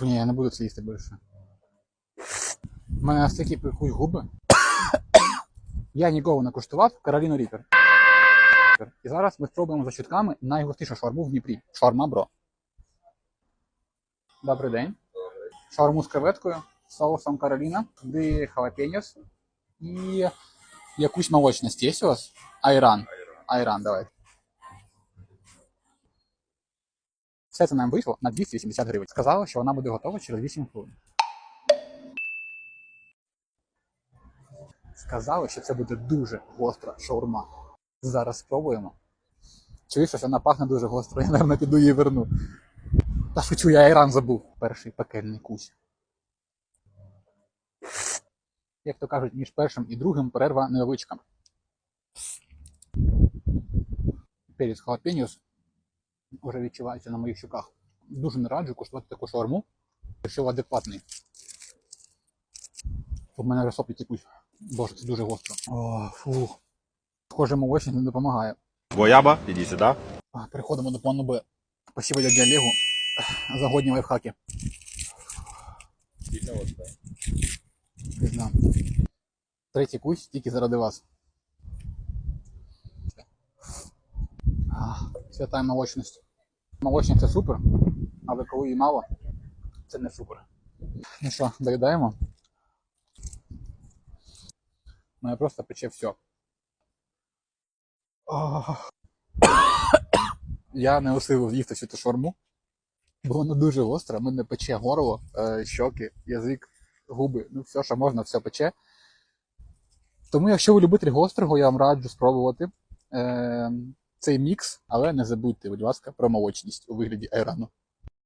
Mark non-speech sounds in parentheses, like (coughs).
Фу, я не буду це їсти більше. У мене настільки пекуть губи. Я ніколи не куштував Кароліну Ріпер. І зараз ми спробуємо за чутками найгустішу шаурму в Дніпрі. Шаурма бро. Добрий день. Шаурму з креветкою, соусом Кароліна, туди халапеньос і якусь молочність є у вас? Айран. Айран, давайте. Все це нам вийшло на 280 гривень. Сказали, що вона буде готова через 8 хвилин. Сказали, що це буде дуже гостра шаурма. Зараз спробуємо. Чую, що вона пахне дуже гостро, я, напевно, піду її верну. Та шучу, я айран забув. Перший пекельний кусь. Як то кажуть, між першим і другим перерва невеличка. Перець халапеньос вже відчувається на моїх щуках. Дуже не раджу куштувати таку шаурму, якщо адекватний. У мене вже соплі текуть. Боже, це дуже гостро. О, фух. Схоже, молочник не допомагає. Бояба, иди сюда. А, Переходимо до плану Б. Спасибо дяді Олегу за годні лайфхаки. Пізна. Третій кусь тільки заради вас. А, Свята молочність. Молочність це супер, але коли її мало, це не супер. Ну що, доїдаємо? Мене просто пече все. Ох. (coughs) Я не осилив з'їсти всю ту шаурму, бо вона дуже гостра, мене пече горло, е, щоки, язик, губи, ну все, що можна, все пече. Тому, якщо ви любитель гострого, я вам раджу спробувати е, цей мікс, але не забудьте, будь ласка, про молочність у вигляді айрану.